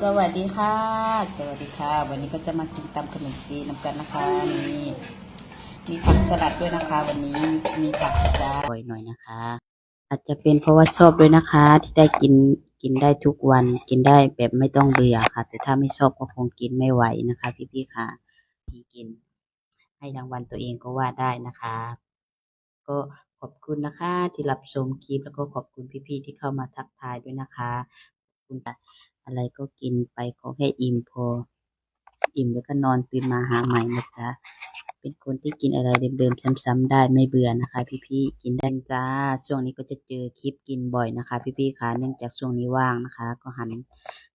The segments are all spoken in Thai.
สวัสดีค่ะ สวัสดีค่ะ วันนี้ก็จะมากินตำขนมจีนน้ำกันนะคะนี่มีผักสลัดด้วยนะคะ วันนี้มีผักจ้าบ่อยหน่อยนะคะ อาจจะเป็นเพราะว่าชอบด้วยนะคะ ที่ได้กินกินได้ทุกวัน กินได้แบบไม่ต้องเบื่อค่ะ แต่ถ้าไม่ชอบก็คงกินไม่ไหวนะคะ พี่ๆค่ะ ที่กิน ให้รางวัลตัวเองก็ว่าได้นะคะ ก็ขอบคุณนะคะ ที่รับชมคลิปแล้วก็ขอบคุณพี่ๆที่เข้ามาทักทายด้วยนะคะขอบคุณค่ะ อะไรก็กินไปขอแค่อิ่มพอ อิ่มแล้วก็นอนตื่นมาหาใหม่นะจ๊ะ เป็นคนที่กินอะไรเดิมๆซ้ำๆได้ไม่เบื่อนะคะ พี่ๆกินได้จ้า ช่วงนี้ก็จะเจอคลิปกินบ่อยนะคะ พี่ๆค่ะเนื่องจากช่วงนี้ว่างนะคะ ก็หัน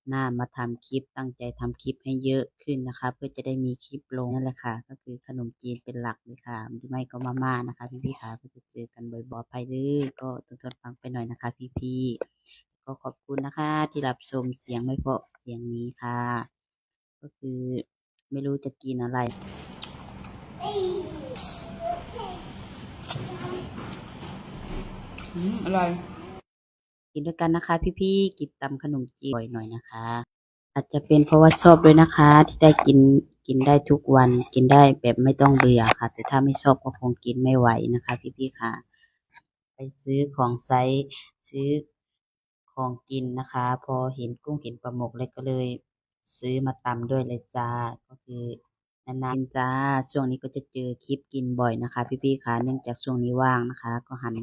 หน้ามาทำคลิปตั้งใจทำคลิปให้เยอะขึ้นนะคะ เพื่อจะได้มีคลิปลงนั่นแหละค่ะ ก็คือขนมจีนเป็นหลักเลยค่ะหรือไม่ก็มาม่านะคะ พี่ๆค่ะก็จะเจอกันบ่อยๆไปเรื่อยก็ทนทนฟังไปหน่อยนะคะ พี่ๆ ก็ขอบคุณนะคะ ที่รับชมเสียงไม่เพราะเสียงนี้ค่ะ ก็คือไม่รู้จะกินอะไร อืมอร่อยกินด้วยกันนะคะ พี่ๆกินตำขนมจีนบ่อยหน่อยนะคะ อาจจะเป็นเพราะว่าชอบด้วยนะคะ ที่ได้กินกินได้ทุกวัน กินได้แบบไม่ต้องเบื่อค่ะ แต่ถ้าไม่ชอบก็คงกินไม่ไหวนะคะ พี่ๆค่ะ ไปซื้อของไซส์ซื้อ ของกินนะคะ พอเห็นกุ้งเห็นปลาหมกเลยก็เลย ซื้อมาตำด้วยเลยจ้าก็คือนานๆจ้าช่วงนี้ก็จะเจอคลิปกินบ่อยนะคะ พี่ๆค่ะเนื่องจากช่วงนี้ว่างนะคะ ก็หัน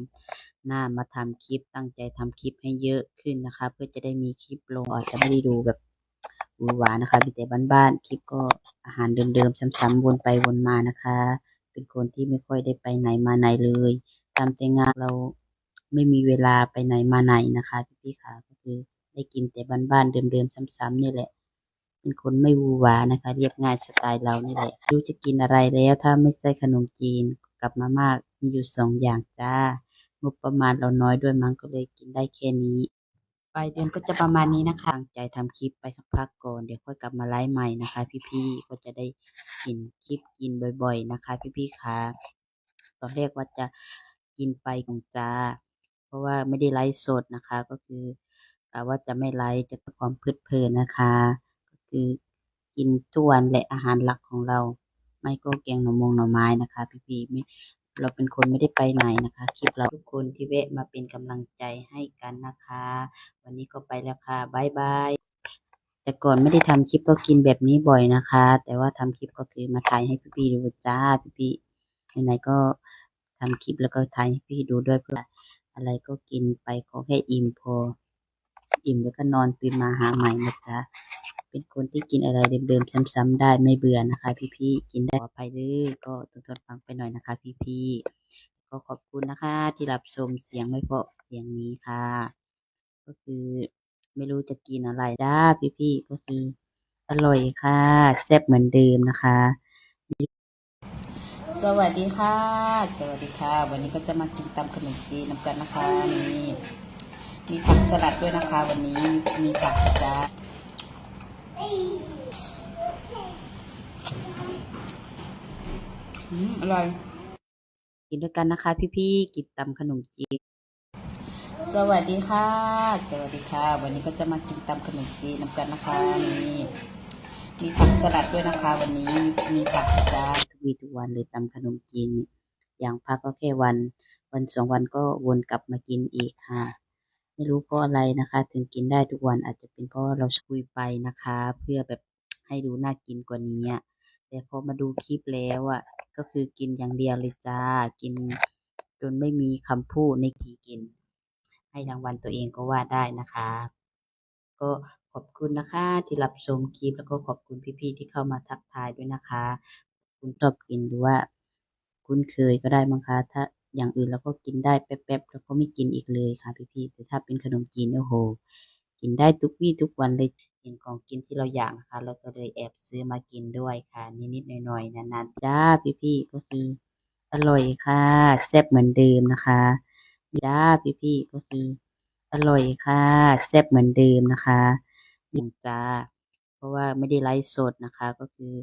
หน้ามาทำคลิปตั้งใจทำคลิปให้เยอะขึ้นนะคะ เพื่อจะได้มีคลิปลงอาจจะไม่ได้ดูแบบหวือหวานะคะมีแต่บ้านๆคลิปก็อาหารเดิมๆซ้ำๆวนไปวนมานะคะ เป็นคนที่ไม่ค่อยได้ไปไหนมาไหนเลยตามแต่งานเรา ไม่มีเวลาไปไหนมาไหนนะคะพี่ๆค่ะก็คือได้กินแต่บ้านๆเดิมๆซ้ำๆนี่แหละ เป็นคนไม่วือหวานะคะ เรียบง่ายสไตล์เรานี่แหละรู้จะกินอะไรแล้วถ้าไม่ใช่ขนมจีนกับมาม่ามีอยู่สองอย่างจ้างบประมาณเราน้อยด้วยมั้งก็เลยกินได้แค่นี้ปลายเดือนก็จะประมาณนี้นะคะตั้งใจทำคลิปไปสักพักก่อน เดี๋ยวค่อยกลับมาไลฟ์ใหม่นะคะ พี่ๆ ก็จะได้กินคลิปกินบ่อย ๆ นะคะ พี่ๆคะตอนแรกว่าจะกินไปของจ้า เพราะว่าไม่ได้ไลฟ์สดนะคะ ก็คือกะว่าจะไม่ไลฟ์จะความพลิดเพลินนะคะ ก็คือกินทุกวันและอาหารหลักของเรา ไม่ก็แกงหน่อมงหน่อไม้นะคะ พี่ๆไม่เราเป็นคนไม่ได้ไปไหนนะคะ คลิปเราทุกคนที่แวะมาเป็นกำลังใจให้กันนะคะ วันนี้ก็ไปแล้วค่ะบายบายแต่ก่อนไม่ได้ทำคลิปก็กินแบบนี้บ่อยนะคะ แต่ว่าทำคลิปก็คือมาถ่ายให้พี่ๆดูจ้าพี่ๆไหนๆก็ทำคลิปแล้วก็ถ่ายให้พี่ดูด้วยเพื่อ อะไรก็กินไปขอแค่อิ่มพอ อิ่มแล้วก็นอนตื่นมาหาใหม่นะจ๊ะเป็นคนที่กินอะไรเดิมๆซ้ำๆได้ไม่เบื่อนะคะ พี่ๆกินได้ขออภัยด้อก็ทนทนฟังไปหน่อยนะคะ พี่ๆก็ขอบคุณนะคะ ที่รับชมเสียงไม่เพาะเสียงนี้ค่ะ ก็คือไม่รู้จะกินอะไรจ้พี่ๆก็คืออร่อยค่ะแซ่บเหมือนเดิมนะคะ สวัสดีค่ะ สวัสดีค่ะ วันนี้ก็จะมากินตำขนมจีนน้ำกันนะคะนี่มีผักสลัดด้วยนะคะ วันนี้มีผักจ้าอืมอร่อยกินด้วยกันนะคะ พี่ๆกินตำขนมจีนสวัสดีค่ะ สวัสดีค่ะ วันนี้ก็จะมากินตำขนมจีนน้ำกันนะคะนี่มีผักสลัดด้วยนะคะ วันนี้มีผักจ้าทุก วีทุกวันเลยตำขนมจีนอย่างพักก็แค่วัน วันสองวันก็วนกลับมากินอีกค่ะ ไม่รู้เพราะอะไรนะคะ ถึงกินได้ทุกวันอาจจะเป็นเพราะเราคุยไปนะคะ เพื่อแบบให้ดูน่ากินกว่านี้แต่พอมาดูคลิปแล้วอะ ก็คือกินอย่างเดียวเลยจ้า กินจนไม่มีคำพูดในทีกิน ให้รางวัลตัวเองก็ว่าได้นะคะ ก็ขอบคุณนะคะที่รับชมคลิปแล้วก็ขอบคุณพี่ๆที่เข้ามาทักทายด้วยนะคะ คุณชอบกินหรือว่าคุ้นเคยก็ได้มั้งคะ ถ้าอย่างอื่นเราก็กินได้แป๊บๆแล้วก็ไม่กินอีกเลยค่ะพี่ๆแต่ถ้าเป็นขนมจีนเนี่ยโอ้โห กินได้ทุกวี่ทุกวันเลยเห็นของกินที่เราอยากนะคะ เราก็เลยแอบซื้อมากินด้วยค่ะ นิดๆหน่อยๆนานๆจ้าพี่ๆก็คืออร่อยค่ะแซ่บเหมือนเดิมนะคะจ้าพี่ๆก็คืออร่อยค่ะแซ่บเหมือนเดิมนะคะหนึ่งจ้าเพราะว่าไม่ได้ไลฟ์สดนะคะ ก็คือ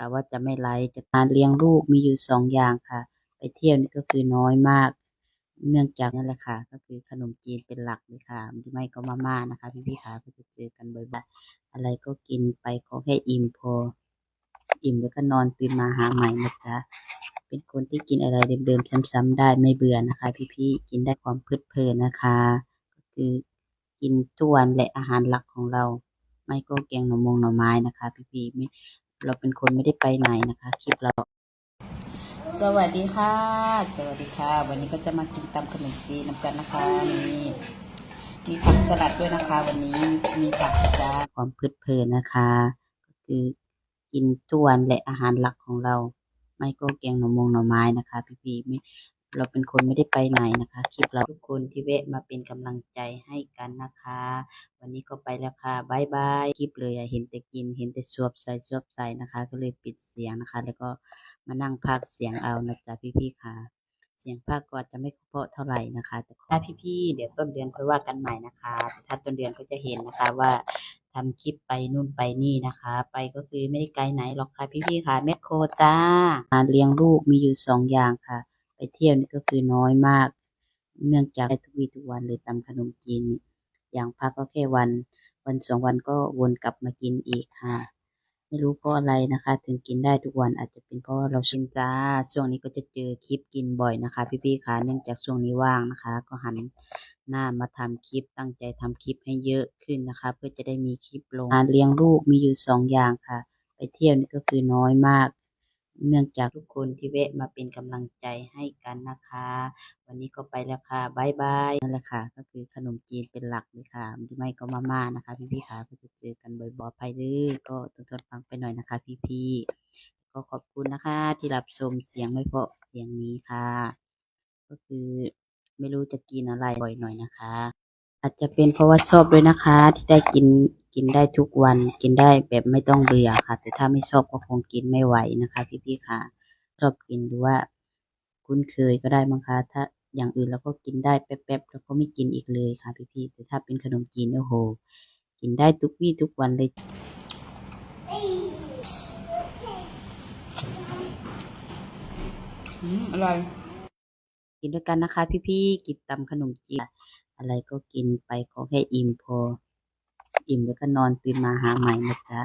กะว่าจะไม่ไลฟ์จะการเลี้ยงลูกมีอยู่สองอย่างค่ะ ไปเที่ยวนี่ก็คือน้อยมาก เนื่องจากนั่นแหละค่ะ ก็คือขนมจีนเป็นหลักเลยค่ะหรือไม่ก็มาม่านะคะพี่ๆค่ะก็จะเจอกันบ่อยๆอะไรก็กินไปขอแค่อิ่มพอ อิ่มแล้วก็นอนตื่นมาหาใหม่นะจ๊ะเป็นคนที่กินอะไรเดิมๆซ้ำๆได้ไม่เบื่อนะคะ พี่ๆกินได้ความเพลิดเพลินนะคะ ก็คือกินทุกวันและอาหารหลักของเรา ไม่ก็แกงหน่อมงหน่อไม้นะคะ พี่ๆไม่ เราเป็นคนไม่ได้ไปไหนนะคะ คลิปเรา สวัสดีค่ะ สวัสดีค่ะ วันนี้ก็จะมากินตำขนมจีนน้ำกันนะคะนี่มีผักสลัดด้วยนะคะ วันนี้มีผักจ้าความเพลิดเพลินนะคะ ก็คือกินทุกวันและอาหารหลักของเรา ไม่ก็แกงหน่อมงหน่อไม้นะคะ พี่ๆไม่ เราเป็นคนไม่ได้ไปไหนนะคะ คลิปเราทุกคนที่แวะมาเป็นกำลังใจให้กันนะคะ วันนี้ก็ไปแล้วค่ะบายบายคลิปเลยอะเห็นแต่กิน เห็นแต่สวบใส่สวบใส่นะคะ ก็เลยปิดเสียงนะคะ แล้วก็มานั่งพากเสียงเอานะจ๊ะพี่ๆค่ะ เสียงภาคก็อาจจะไม่เพราะเท่าไหร่นะคะ แต่ถ้าพี่ๆเดี๋ยวต้นเดือนค่อยว่ากันใหม่นะคะแต่ถ้าต้นเดือนก็จะเห็นนะคะว่าทำคลิปไปนู่นไปนี่นะคะ ไปก็คือไม่ได้ไกลไหนหรอกค่ะพี่ๆค่ะแมคโครจ้าการเลี้ยงลูกมีอยู่สองอย่างค่ะ ไปเที่ยวนี่ก็คือน้อยมาก เนื่องจากได้ทุกวีทุกวันเลยตำขนมจีน อย่างพักก็แค่วัน วันสองวันก็วนกลับมากินอีกค่ะ ไม่รู้เพราะอะไรนะคะ ถึงกินได้ทุกวันอาจจะเป็นเพราะเราชินจ้า ช่วงนี้ก็จะเจอคลิปกินบ่อยนะคะ พี่ๆคะเนื่องจากช่วงนี้ว่างนะคะ ก็หันหน้ามาทำคลิปตั้งใจทำคลิปให้เยอะขึ้นนะคะ เพื่อจะได้มีคลิปลงการเลี้ยงลูกมีอยู่สองอย่างค่ะ ไปเที่ยวนี่ก็คือน้อยมาก เนื่องจากทุกคนที่แวะมาเป็นกำลังใจให้กันนะคะ วันนี้ก็ไปแล้วค่ะบายบายนั่นแหละค่ะ ก็คือขนมจีนเป็นหลักเลยค่ะหรือไม่ก็มาม่านะคะ พี่ๆค่ะก็จะเจอกันบ่อยๆไปเด้อก็ทนๆฟังไปหน่อยนะคะ พี่ๆก็ขอบคุณนะคะ ที่รับชมเสียงไม่เพาะเสียงนี้ค่ะ ก็คือไม่รู้จะกินอะไรบ่อยหน่อยนะคะ อาจจะเป็นเพราะว่าชอบด้วยนะคะ ที่ได้กิน กินได้ทุกวันกินได้แบบไม่ต้องเบื่อค่ะ แต่ถ้าไม่ชอบก็คงกินไม่ไหวนะคะ พี่ๆค่ะ ชอบกินหรือว่า คุ้นเคยก็ได้มั้งคะ ถ้าอย่างอื่นเราก็กินได้แป๊บๆแล้วก็ไม่กินอีกเลยค่ะ พี่ๆแต่ถ้าเป็นขนมจีนเนี่ยโอ้โห กินได้ทุกวี่ทุกวันเลยอืมอร่อยกินด้วยกันนะคะ พี่ๆกินตำขนมจีนอะไรก็กินไปขอแค่อิ่มพอ อิ่มแล้วก็นอนตื่นมาหาใหม่นะจ๊ะ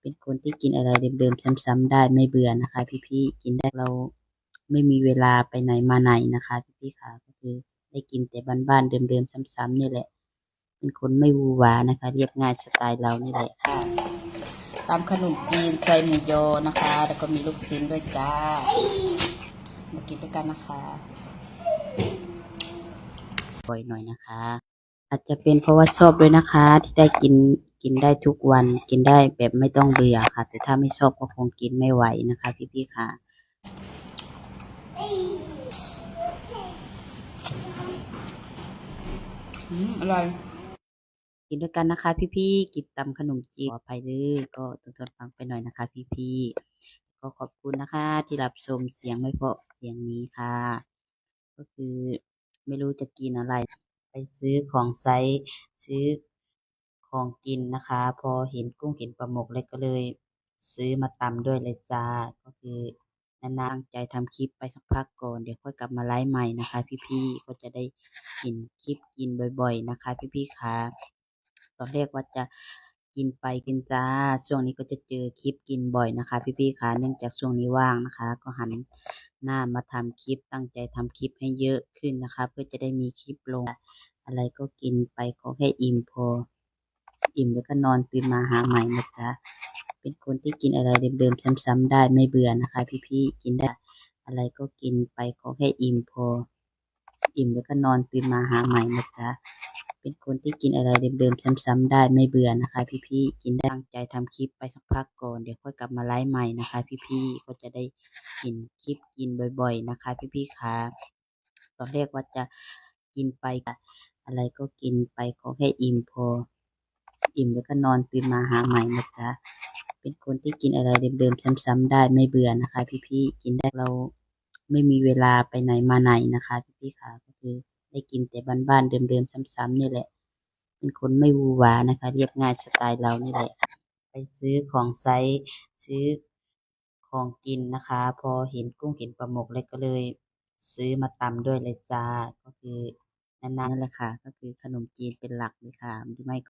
เป็นคนที่กินอะไรเดิมๆซ้ำๆได้ไม่เบื่อนะคะ พี่ๆกินได้เราไม่มีเวลาไปไหนมาไหนนะคะ พี่ๆค่ะก็คือได้กินแต่บ้านๆเดิมๆซ้ำๆนี่แหละ เป็นคนไม่วูวานะคะ เรียบง่ายสไตล์เรานี่แหละค่ะตำขนมจีนใส่หมูยอนะคะ แล้วก็มีลูกชิ้นด้วยจ้ามากินด้วยกันนะคะบ่อยหน่อยนะคะ อาจจะเป็นเพราะว่าชอบด้วยนะคะ ที่ได้กินกินได้ทุกวัน กินได้แบบไม่ต้องเบื่อค่ะ แต่ถ้าไม่ชอบก็คงกินไม่ไหวนะคะ พี่ๆค่ะ อืมอร่อย กินด้วยกันนะคะ พี่ๆกินตำขนมจีนขออภัยเด้อก็ทนๆฟังไปหน่อยนะคะ พี่ๆก็ขอบคุณนะคะ ที่รับชมเสียงไม่เพราะเสียงนี้ค่ะ ก็คือไม่รู้จะกินอะไรไป ซื้อของไซส์ซื้อของกินนะคะ พอเห็นกุ้งเห็นปลาหมกเลยก็เลย ซื้อมาตำด้วยเลยจ้า ก็คือนานๆใจทำคลิปไปสักพักก่อนเดี๋ยวค่อยกลับมาไลฟ์ใหม่นะคะ พี่ๆก็จะได้เห็นคลิปกินบ่อย ๆ นะคะ พี่ๆค่ะตอนแรกว่าจะ กินไปกินจ้า ช่วงนี้ก็จะเจอคลิปกินบ่อยนะคะ พี่ๆค่ะเนื่องจากช่วงนี้ว่างนะคะ ก็หันหน้ามาทำคลิปตั้งใจทำคลิปให้เยอะขึ้นนะคะ เพื่อจะได้มีคลิปลง อะไรก็กินไปขอแค่อิ่มพอ อิ่มแล้วก็นอนตื่นมาหาใหม่นะจ๊ะเป็นคนที่กินอะไรเดิมๆซ้ำๆได้ไม่เบื่อนะคะ พี่ๆกินได้ อะไรก็กินไปขอแค่อิ่มพอ อิ่มแล้วก็นอนตื่นมาหาใหม่นะจ๊ะ เป็นคนที่กินอะไรเดิมๆซ้ำๆได้ไม่เบื่อนะคะ พี่ๆกินได้ตั้งใจทำคลิปไปสักพักก่อนเดี๋ยวค่อยกลับมาไลฟ์ใหม่นะคะ พี่ๆก็จะได้เห็นคลิปกินบ่อย ๆ นะคะ พี่ๆค่ะตอนแรกว่าจะกินไปอะไรก็กินไปขอแค่อิ่มพอ อิ่มแล้วก็นอนตื่นมาหาใหม่นะจ๊ะเป็นคนที่กินอะไรเดิมๆซ้ำๆได้ไม่เบื่อนะคะ พี่ๆกินได้เราไม่มีเวลาไปไหนมาไหนนะคะ พี่ๆค่ะก็คือ ได้กินแต่บ้านๆเดิมๆซ้ำๆนี่แหละ เป็นคนไม่วูหวานะคะ เรียบง่ายสไตล์เรานี่แหละ ไปซื้อของไซส์ซื้อของกินนะคะ พอเห็นกุ้งเห็นปลาหมกเลยก็เลย ซื้อมาตำด้วยเลยจ้าก็คือนานๆนั่นแหละค่ะ ก็คือขนมจีนเป็นหลักเลยค่ะหรือไม่